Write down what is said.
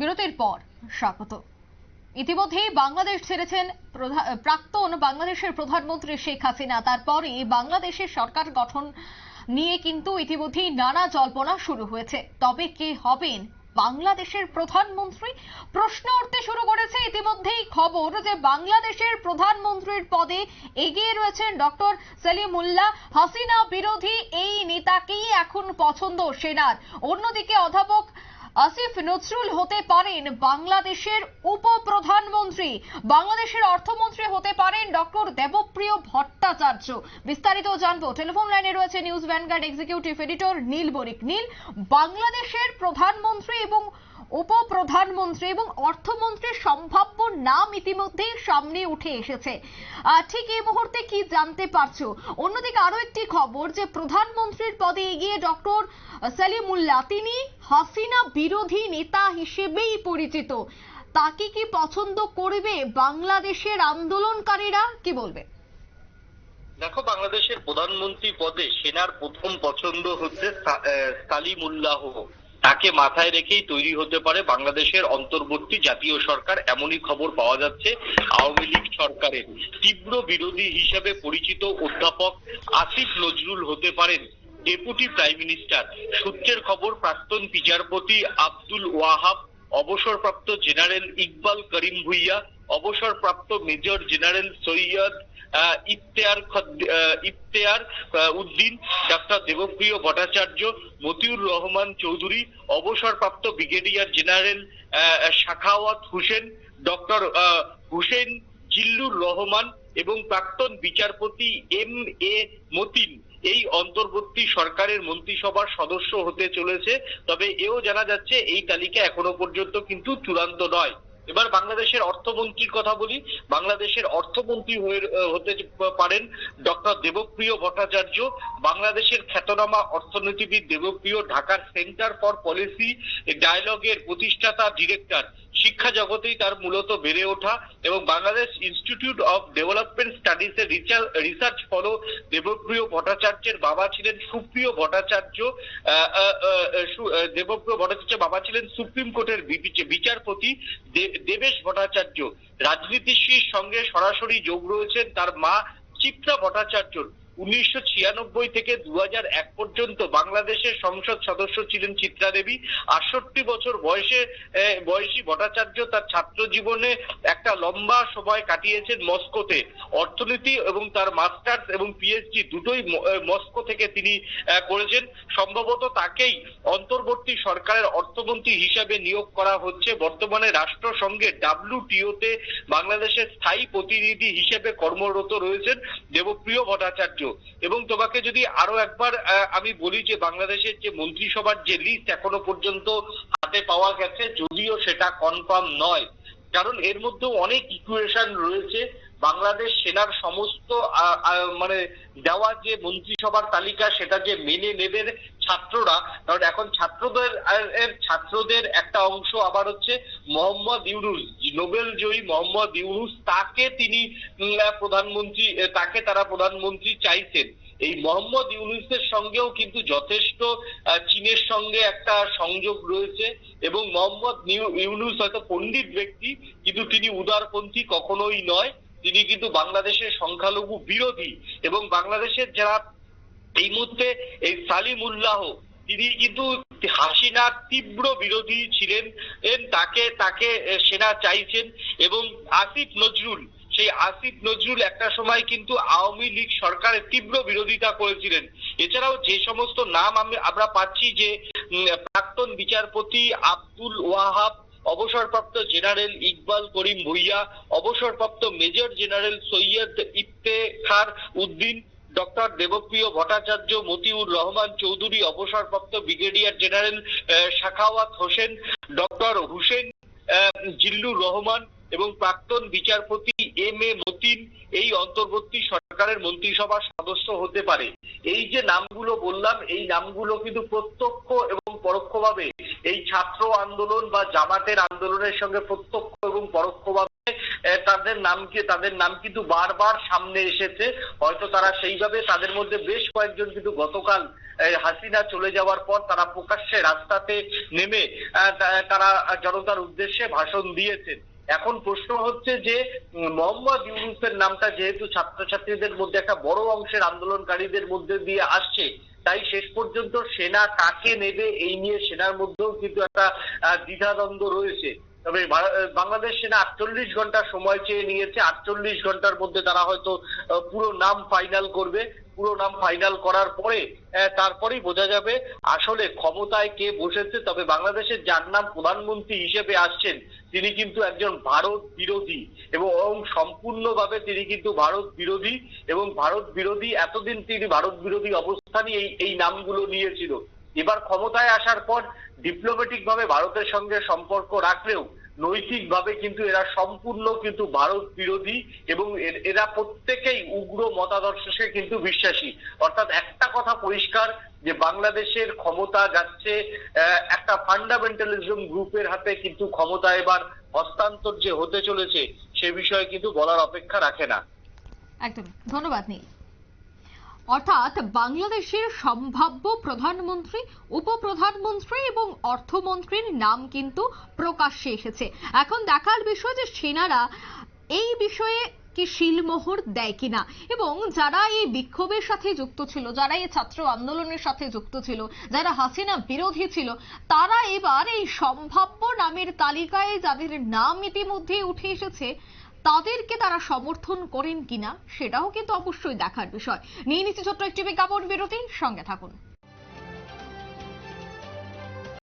বিরতির পর স্বাগত। ইতিমধ্যেই বাংলাদেশ ছেড়েছেন প্রাক্তন বাংলাদেশের প্রধানমন্ত্রী শেখ হাসিনা। তারপরে বাংলাদেশের সরকার গঠন নিয়ে কিন্তু ইতিমধ্যেই নানা জল্পনা শুরু হয়েছে। তবে কে হবেন বাংলাদেশের প্রধানমন্ত্রী? প্রশ্ন উঠতে শুরু করেছে ইতিমধ্যেই খবর যে বাংলাদেশের প্রধানমন্ত্রীর পদে এগিয়ে রয়েছেন ডক্টর সেলিমুল্লাহ হাসিনা। বিরোধী এই নেতাকেই এখন পছন্দ সেনার। অন্যদিকে অধ্যাপক আসিফ নজরুল হতে পারেন বাংলাদেশের উপপ্রধানমন্ত্রী। বাংলাদেশের অর্থমন্ত্রী হতে পারেন ডক্টর দেবপ্রিয় ভট্টাচার্য। বিস্তারিত জানব। টেলিফোন লাইনে রয়েছে news vanguard executive editor Neel Banik. Neel, বাংলাদেশের প্রধানমন্ত্রী এবং উপপ্রধানমন্ত্রী এবং অর্থমন্ত্রীর সম্ভাব্য নাম ইতিমধ্যেই সামনে উঠে এসেছে। ঠিক এই মুহূর্তে কি জানতে পারছ? অন্যদিকে আরও একটি খবর যে প্রধানমন্ত্রীর পদে এগিয়ে ডক্টর সালিমুল্লাহ, তিনি হাসিনা বিরোধী নেতা হিসেবেই পরিচিত। তাকে কি পছন্দ করবে বাংলাদেশের আন্দোলনকারীরা? কি বলবে? দেখো, বাংলাদেশের প্রধানমন্ত্রী পদে সেনার প্রথম পছন্দ হচ্ছে সালিমুল্লাহ। তাকে মাথায় রেখেই তৈরি হতে পারে বাংলাদেশের অন্তর্বর্তী জাতীয় সরকার। এমনই খবর পাওয়া যাচ্ছে আওয়ামী লীগ সরকারের। তীব্র বিরোধী হিসেবে পরিচিত অধ্যাপক আসিফ নজরুল হতে পারেন ডেপুটি প্রাইম মিনিস্টার। সূত্রের খবর, প্রাক্তন বিচারপতি আব্দুল ওয়াহাব, অবসরপ্রাপ্ত জেনারেল ইকবাল করিম ভুইয়া, অবসরপ্রাপ্ত major general Syed Iftekhar Iftekhar Uddin, doctor Debapriya Bhattacharya, Motiur Rahman Chowdhury, অবসরপ্রাপ্ত brigadier general Sakhawat Hossain, doctor Hossain Zillur Rahman এবং প্রাক্তন বিচারপতি এম এ মতিন। এই অন্তর্বর্তী সরকারের মন্ত্রিসভার সদস্য হতে চলেছে, তবে এও জানা যাচ্ছে এই তালিকা এখনও পর্যন্ত কিন্তু চূড়ান্ত নয়। এবার বাংলাদেশের অর্থমন্ত্রীর কথা বলি। বাংলাদেশের অর্থমন্ত্রী হয়ে হতে পারেন ডক্টর দেবপ্রিয় ভট্টাচার্য। বাংলাদেশের খ্যাতনামা অর্থনীতিবিদ দেবপ্রিয় ঢাকার সেন্টার ফর পলিসি ডায়ালগের প্রতিষ্ঠাতা ডিরেক্টর শিক্ষা জগতেই তার মূলত বেড়ে ওঠা এবং Bangladesh institute of development studies এর রিসার্চ ফলো দেবপ্রিয় ভট্টাচার্যের বাবা ছিলেন সুপ্রিয় ভট্টাচার্য। দেবপ্রিয় ভট্টাচার্য বাবা ছিলেন সুপ্রিম কোর্টের বিচারপতি দেবেশ ভট্টাচার্য। রাজনীতির সঙ্গে সরাসরি যোগ রয়েছেন তার মা চিত্রা ভট্টাচার্য উনিশশো ছিয়ানব্বই থেকে দু এক পর্যন্ত বাংলাদেশের সংসদ সদস্য ছিলেন চিত্রা দেবী। আটষট্টি বছর বয়সে বয়সী ভট্টাচার্য তার ছাত্র জীবনে একটা লম্বা সময় কাটিয়েছেন মস্কোতে। অর্থনীতি এবং তার মাস্টার্স এবং পিএইচডি দুটোই মস্কো থেকে তিনি করেছেন। সম্ভবত তাকেই অন্তর্বর্তী সরকারের অর্থমন্ত্রী হিসাবে নিয়োগ করা হচ্ছে। বর্তমানে রাষ্ট্রসংঘে ডাব্লিউটিওতে বাংলাদেশের স্থায়ী প্রতিনিধি হিসেবে কর্মরত রয়েছেন দেবপ্রিয় ভট্টাচার্য। এবং তোমাকে যদি আরও একবার আমি বলি যে বাংলাদেশের যে মন্ত্রিসভার যে লিস্ট এখনও পর্যন্ত হাতে পাওয়া গেছে, যদিও সেটা কনফার্ম নয়। কারণ এর মধ্যেও অনেক ইকুয়েশন রয়েছে। বাংলাদেশ সেনার সমস্ত মানে দেওয়া যে মন্ত্রিসভার তালিকা সেটা যে মেনে নেবে ছাত্ররা, কারণ এখন ছাত্রদের ছাত্রদের একটা অংশ আবার হচ্ছে মোহাম্মদ ইউনুস, নোবেল জয়ী মোহাম্মদ ইউনুস, তাকে তিনি প্রধানমন্ত্রী তাকে তারা প্রধানমন্ত্রী চাইছেন। এই মোহাম্মদ ইউনুসের সঙ্গেও কিন্তু যথেষ্ট চীনের সঙ্গে একটা সংযোগ রয়েছে এবং মোহাম্মদ ইউনুস হয়তো পণ্ডিত ব্যক্তি, কিন্তু তিনি উদারপন্থী কখনোই নয়। তিনি কিন্তু বাংলাদেশের সংখ্যালঘু বিরোধী এবং বাংলাদেশের যারা এই মুহূর্তে এই সালিম উল্লাহ তিনি কিন্তু হাসিনার তীব্র বিরোধী ছিলেন তাকে তাকে সেনা চাইছেন এবং আসিফ নজরুল, সেই আসিফ নজরুল একটা সময় কিন্তু আওয়ামী লীগ সরকারের তীব্র বিরোধিতা করেছিলেন। এছাড়াও যে সমস্ত নাম আমি, আমরা পাচ্ছি যে প্রাক্তন বিচারপতি আব্দুল ওয়াহাব অবসরপ্রাপ্ত জেনারেল ইকবাল করিম ভুইয়া, অবসরপ্রাপ্ত major general Syed Iftekhar Uddin, doctor Debapriya Bhattacharya Motiur Rahman Chowdhury, অবসরপ্রাপ্ত brigadier general Sakhawat Hossain, doctor Hossain Zillur Rahman এবং প্রাক্তন বিচারপতি এম এ মতিন এই অন্তর্বর্তী সরকারের মন্ত্রিসভার সদস্য হতে পারে। এই যে নামগুলো বললাম, এই নামগুলো কিন্তু প্রত্যক্ষ পরোক্ষভাবে এই ছাত্র আন্দোলন বা জামাতের আন্দোলনের সঙ্গে প্রত্যক্ষ এবং পরোক্ষভাবে তাদের নামকে তাদের নাম কিন্তু বারবার সামনে এসেছে। হয়তো তারা সেইভাবে তাদের মধ্যে বেশ কয়েকজন কিন্তু গতকাল হাসিনা চলে যাওয়ার পর তারা প্রকাশ্যে রাস্তাতে নেমে তারা জনতার উদ্দেশ্যে ভাষণ দিয়েছেন। এখন প্রশ্ন হচ্ছে যে মোহাম্মদ ইউনুসের নামটা যেহেতু ছাত্রছাত্রীদের মধ্যে একটা বড় অংশের আন্দোলনকারীদের মধ্যে দিয়ে আসছে, তাই শেষ পর্যন্ত সেনা কাকে নেবে এই নিয়ে সেনার মধ্যেও কিন্তু একটা দ্বিধাদ্বন্দ্ব রয়েছে। তবে বাংলাদেশ সেনা আটচল্লিশ ঘণ্টা সময় চেয়ে নিয়েছে, আটচল্লিশ ঘণ্টার মধ্যে তারা হয়তো পুরো নাম ফাইনাল করবে। পুরো নাম ফাইনাল করার পরে তারপরেই বোঝা যাবে আসলে ক্ষমতায় কে বসেছে। তবে বাংলাদেশের যার নাম প্রধানমন্ত্রী হিসেবে আসছেন, তিনি কিন্তু একজন ভারত বিরোধী এবং সম্পূর্ণভাবে তিনি কিন্তু ভারত বিরোধী এবং ভারত বিরোধী এতদিন তিনি ভারত বিরোধী অবস্থানই এই এই নামগুলো নিয়েছিল। এবার ক্ষমতায় আসার পর ডিপ্লোম্যাটিক ভাবে ভারতের সঙ্গে সম্পর্ক রাখলেও নৈতিকভাবে কিন্তু এরা সম্পূর্ণ কিন্তু ভারত বিরোধী এবং এর- প্রত্যেকেই উগ্র মতাদর্শে কিন্তু বিশ্বাসী। অর্থাৎ একটা কথা পরিষ্কার, যে বাংলাদেশের ক্ষমতা যাচ্ছে একটা ফান্ডামেন্টালিজম গ্রুপের হাতে কিন্তু ক্ষমতা এবার হস্তান্তর যে হতে চলেছে, সে বিষয়ে কিন্তু বলার অপেক্ষা রাখে না। একদম। ধন্যবাদ, নীল। অর্থাৎ বাংলাদেশের সম্ভাব্য প্রধানমন্ত্রী, উপপ্রধানমন্ত্রী এবং অর্থমন্ত্রীর নাম কিন্তু প্রকাশ্যে এসেছে। এখন দেখার বিষয় যে সেনারা এই বিষয়ে কি শিলমোহর দেয় কিনা এবং যারা এই বিক্ষোভের সাথে যুক্ত ছিল, যারা এই ছাত্র আন্দোলনের সাথে যুক্ত ছিল, যারা হাসিনা বিরোধী ছিল, তারা এবার এই সম্ভাব্য নামের তালিকায় যাদের নাম ইতিমধ্যে উঠে এসেছে তাদেরকে তারা সমর্থন করেন কিনা, সেটাও কিন্তু অবশ্যই দেখার বিষয়। নিয়ে নিচ্ছে ছোট্ট একটি বিজ্ঞাপন বিরতি, সঙ্গে থাকুন।